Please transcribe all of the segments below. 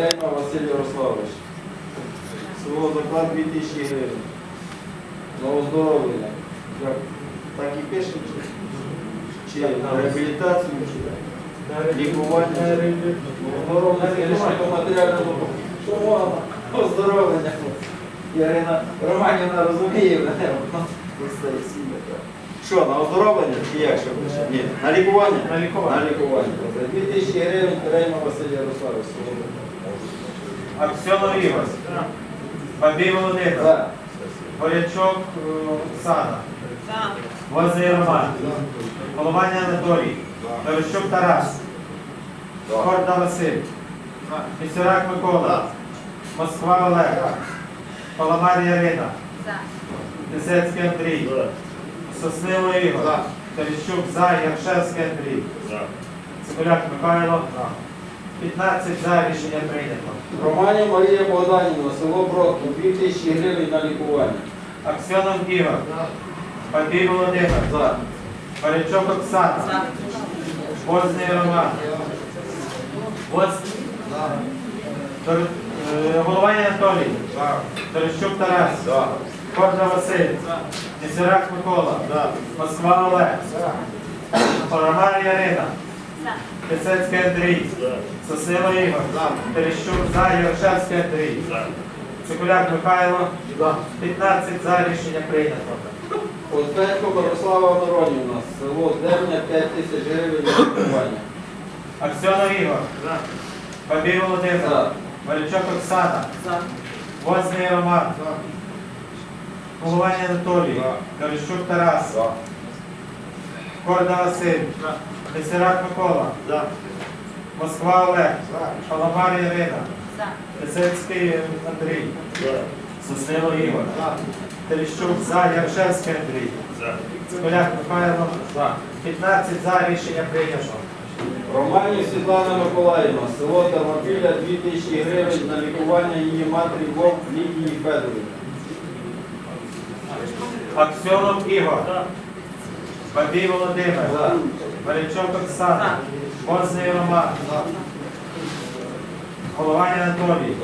Василь Ярославович. Свого заклад 2000 гривень. На оздоровлення. Так і пишемо? Чи на реабілітацію, чи лікування? Оздоровлення, матеріально допомога. Оздоровлення. Ярина Романівна розуміє мене. Що, на оздоровлення чи як ще пише? Ні, на лікування? На лікування. На лікування. За 2000 гривень Рейма Василь Ярославович. Аксьонов Ігор. Бабій Володимир. За. Борячок е, Оксана. Возний Роман. Голованя Анатолій. Таращук Тарас. Хорда Василь. Місюрак Микола. Москва Олег. Паламар Ярина. Лисецький Андрій. Соснило Ігор. Терещук За. Яршевський Андрій. Цибуляк Михайло. 15 за рішення прийнято. Романі Марія Богданівна, село Бродко, 2000 гривень на лікування. Аксьонов Ігор. Бабій Володимир. За. Борячок Оксана. Возний Роман. Воз... Тор- е, Голованя Анатолій. Терещук Тарас. Корда Василь. Місерак Микола. Москва Олег. Поромар Ярина. Писецький Андрій. Сосило Ігор. Терещук за. Ярошевський Андрій. Цикуляк Михайло. 15 за рішення прийнято. Остенко Мирослава Миронівна, село Дерня, 5 тисяч гривень лікування. Аксьонов Ігор. Бабій Володимир. За. Малючок Оксана. Возний Роман. Голованя Анатолій. Горищук Тарас. Корда Василь. Лисирак Микола. Москва Олег. Паламар Ярина. Лисецький Андрій. Соснило Ігор. Терещук за. Яршевський Андрій. Цикуляк Михайло. 15 за. Рішення прийнято. Романів Світлана Миколаївна, село Тернопілля, 2000 гривень на лікування її матері Вовк Лідії Федорівни. Аксьонов Ігор. Бабій Володимир. За. Малючок Оксана. Возний Роман. Голованя Анатолій.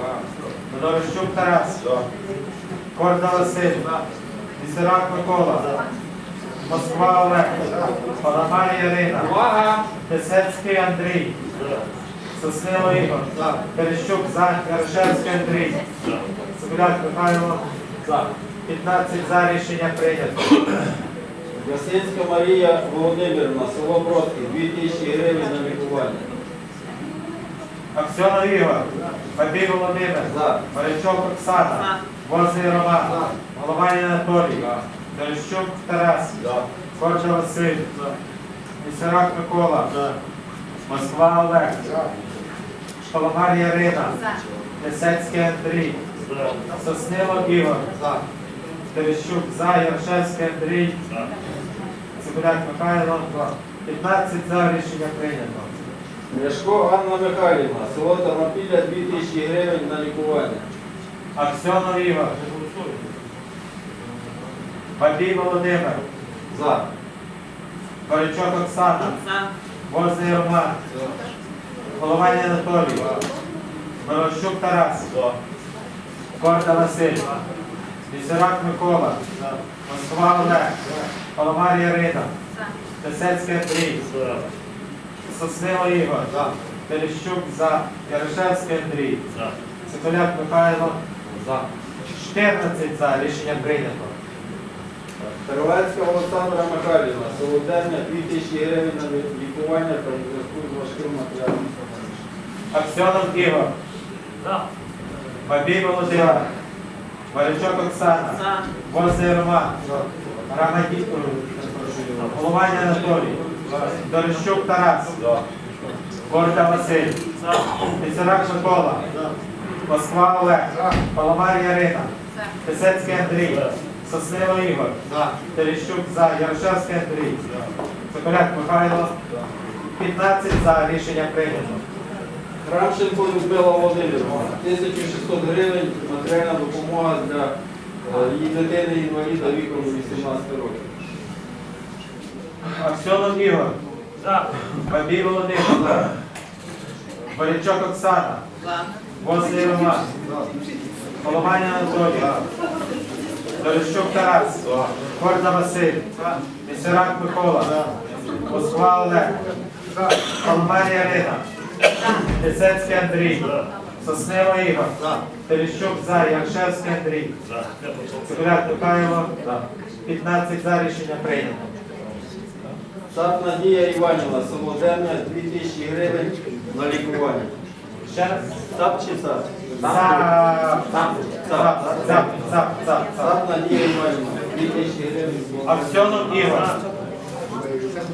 Тодорощук Тарас. Корда Василь. Місерак Микола. Москва Олег. Паламар Ярина. Писецький Андрій. Соснило Ігор. Терещук за. Ярошевський Андрій. Цибуляк Михайло. 15 за рішення прийнято. Ясинська Марія Володимирівна, село Бродки, 2000 гривень на лікування. Аксьонов Ігор. Бабій Володимир. За. Морячок Оксана. Возний Роман. Голованя Анатолій. Дорощук Тарас. Коржа Василь. Місерак Микола. Москва Олег. Шпаламар Ярина. Лисецький Андрій. Соснило Ігор. Терещук За. Яршевський Андрій. Цибуляк Михайло. 15 за рішення прийнято. Ляшко Анна Михайлівна, село Тернопілля, 2000 гривень на лікування. Аксьонов Ігор. Бабій Володимир. За. Горячок Оксана. Возний Роман. Голованя Анатолій. Мирощук Тарас. Корда Василь. Місерак Микола. Москва Олег. Паламар Ярина. Лисецький Андрій. Соснило Ігор. Терещук за. Ярошевський Андрій. Цикуляк Михайло. 14 за. Рішення прийнято. Тервецька Олександра Михайлівна, село 2000 гривень на лікування та зв'язку з важким становищем. Аксьонов Ігор. Бабій Володимир. Валячок Оксана. Возний Роман. Рамаді... Голованя Анатолій. Дорощук Тарас. Горда Василь. Пісарак Микола. Москва Олег. Паламар Ярина. Писецький Андрій. Соснило Ігор. Терещук за. Ярошевський Андрій. Соколяк Михайло. 15 за. Рішення прийнято. Кравченко Людмила Володимирівна, 1600 гривень матеріальна допомога для е, її дитини-інваліда віком 18 років. Аксьонов Ігор. Бабій Володимир. Борячок Оксана. Возний Роман. Голованя Анатолій. Дорощук Тарас. Корда Василь. Місерак Микола. Москва Олег. Палмарія Ірина. Лисецький Андрій. Соснило Ігор. Терещук за. Яршевський Андрій. Цибуляк Михайло. 15 за рішення прийнято. Сад Надія Іванівна, село Демня, 2000 гривень на лікування. Ще раз. САП чи САП? За. За. За. За. САП Надія Іванівна, 2000 гривень. Аксьонов Ігор.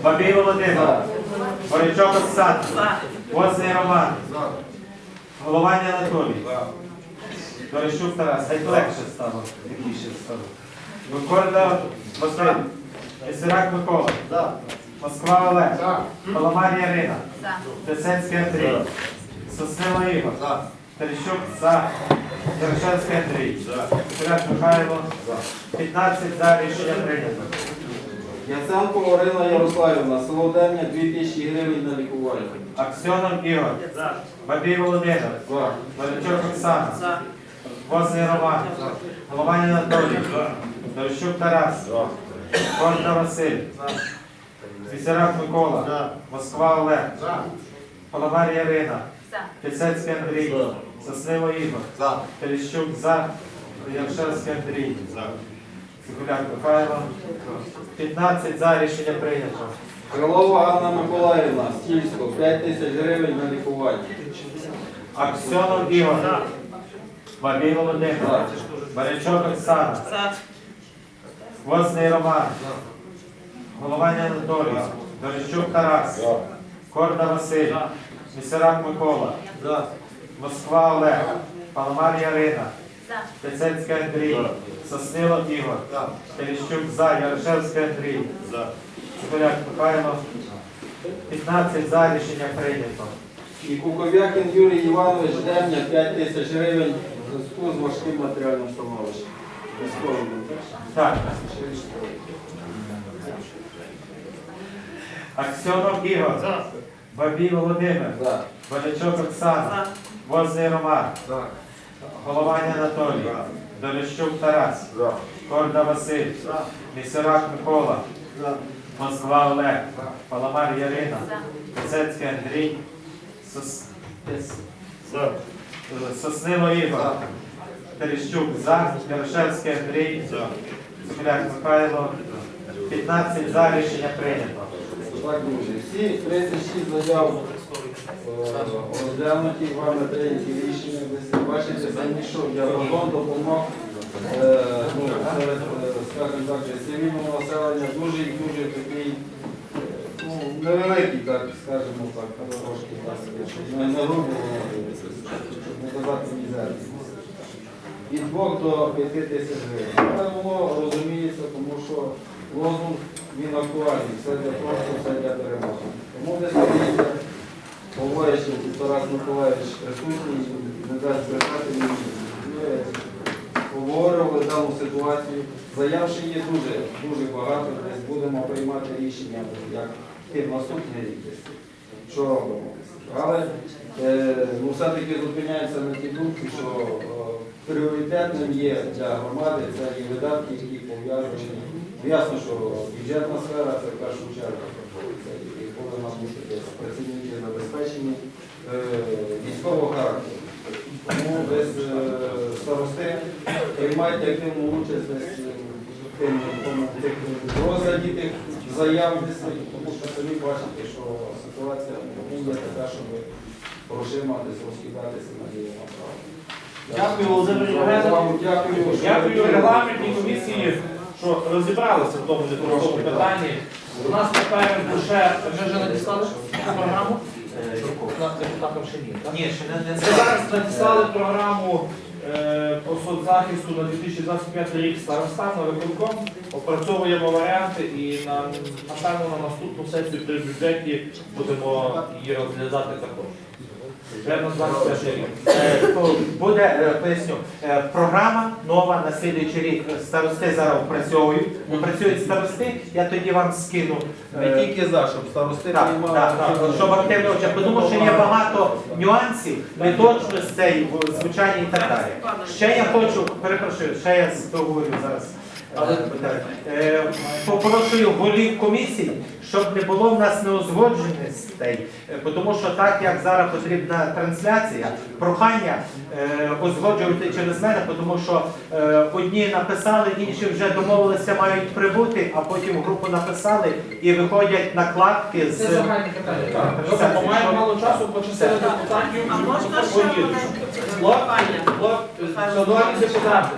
Бабій Володимир. Борячок Оксана. Возний Роман. Голованя Анатолій. Дорощук Тарас. Хай легше стало. Тихіше стало. Викорда Василь. Місерак Микола. Москва Олег. Паламарія Ірина. Тесенський Андрій. Соснило Ігор. Терещук за. Ярошевський Андрій. Куляк Михайло. 15 за рішення прийнято. Яценко Орина Ярославівна, село Демня, 2000 гривень на лікування. Аксьонов Ігор. Бабій Володимир. За. Борячок Оксана. Возний Роман. Голованя Анатолій. Дорощук Тарас. Корда Василь. Вісерак Микола. Москва Олег. Паламарія Ірина. Пісецький Андрій. Соснило Ігор. Терещук за. Яршевський Андрій. Цикуляк Михайло. 15 за рішення прийнято. Крилова Анна Миколаївна, Стільсько, 5 тисяч гривень на лікування. Аксьонов Ігор. Бабій Володимир. Барячок Оксана. Возний Роман. Голованя Анатолій. Дорощук Тарас. Корда Василь. Місерак Микола. Москва Олег. Паламарія Ірина. Пецецький Андрій. Соснило Ігор. Терещук за. Ярошевський Андрій. Цибуляк Михайло. 15 за рішення прийнято. І Куков'якін Юрій Іванович, Демня, 5 тисяч гривень в зв'язку з важким матеріальним становищем. Військовим. Так. Аксьонов Ігор. Бабій Володимир. За. Балячок Оксана. Возний Роман. Голованя Анатолій. Долищук Тарас. Корда Василь. Місерак Микола. Москва Олег. Паламар Ярина. Писецький Андрій. Сос... Соснило Ігор. Терещук за. Ярошевський Андрій. Цукляк Михайло. 15 за рішення прийнято. Так, друзі, всі 36 заяв розглянуті вами прийняті рішення. Ви бачите, зайшов я кордон допомог е, ну, е, скажімо так, цивільного населення дуже і дуже такий ну, невеликий, так, скажімо так, трошки так, щоб не не грубо, щоб не казати мізерний. Від 2 до 5 тисяч гривень. Але воно розуміється, тому що лозунг він актуальний, все для просто, все для перемоги. Тому десь дивіться, говорять, що Тарас Миколаївич присутній, не дасть брехати мені. Обговорювали дану ситуацію. Заяв ще є дуже, дуже багато, десь будемо приймати рішення, як ти в наступний рік що робимо. Але е, ну, все-таки зупиняємося на тій думці, що е, пріоритетним є для громади це є видатки, які пов'язані. Ясно, що бюджетна сфера це в першу чергу. Це і повинна бути десь працівники забезпечені е, військового характеру. Тому десь е, старости приймайте активну участь е, в розгляді тих заяв, тому що самі бачите, що ситуація є така, щоб грошима десь розкидатися на ліво направо. Дякую, Володимир Дякую, регламентній комісії, що розібралися в тому непростому питанні. У нас тепер лише ми вже надіслали програму. Депутатом ще ні. так? Ні, ще не, Ми зараз надіслали програму по соцзахисту на 2025 рік старостам на виконком. Опрацьовуємо варіанти і на, напевно на наступну сесію при бюджеті будемо її розглядати також. Вже на 25 рік. Е, Буде, е, поясню, е, програма нова на слідуючий рік. Старости зараз опрацьовують. Опрацюють старости, я тоді вам скину. е, тільки за, щоб старости Так, приймали. так, так, щоб активно вчити, тому що є багато нюансів, неточностей в звучанні і так далі. Ще я хочу, перепрошую, ще я договорю зараз. Але- Е, Попрошу голів комісій, щоб не було в нас неузгодженостей, е, тому що так як зараз потрібна трансляція, прохання е, узгоджувати через мене, тому що е, одні написали, інші вже домовилися, мають прибути, а потім в групу написали і виходять накладки з Це загальні питання. Добре, бо маємо мало часу, бо частина депутатів А можна ще шановні депутати,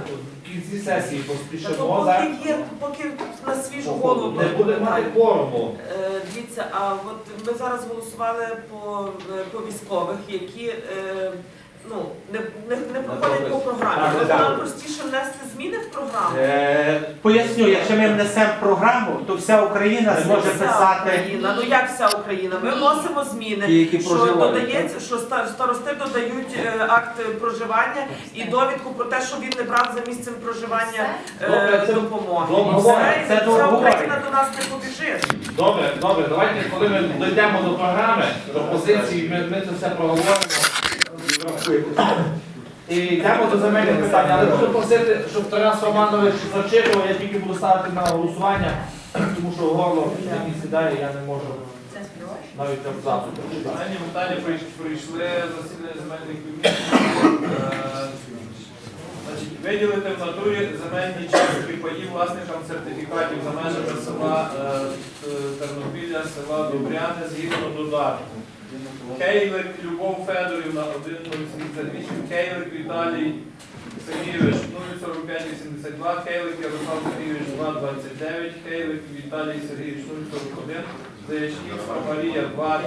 в кінці сесії поспішимо. Поки є, поки на свіжу голову. Не буде мати корму. Е, Дивіться, а от ми зараз голосували по, е, по військових, які е, ну, не, не, не проходять по програмі. Так, Тобто так. нам простіше внести зміни в програму. Е, Поясню, якщо ми внесемо програму, то вся Україна зможе Вся писати. Україна. Ну як вся Україна? Ми вносимо зміни, Ті, які що проживають, додається, що ста- старости додають е, акт проживання і довідку про те, що він не брав за місцем проживання е, Добре, це допомоги. І все, і Це вся договорено. Україна до нас не побіжить. Добре, добре, давайте, коли ми дійдемо до програми, до позиції, ми, ми це все проговоримо. І йдемо до земельних питань, але буду просити, щоб Тарас Романович зачитував, я тільки буду ставити на голосування, тому що горло мені сідає, я не можу навіть абзацу прочитати. Дані питання прийш- прийшли засідання земельних комісій. Е, Виділити в натурі земельні частки паїв власникам сертифікатів за межами села е, Т- Тернопілля, села Добряне згідно додатку. Кейлик Любов Федорівна 1,078, Кейлик Віталій Сергійович 04582, Кейлик Ярослав Сергійович 229, Кейлик Віталій Сергійович 041, Заячківська Марія 2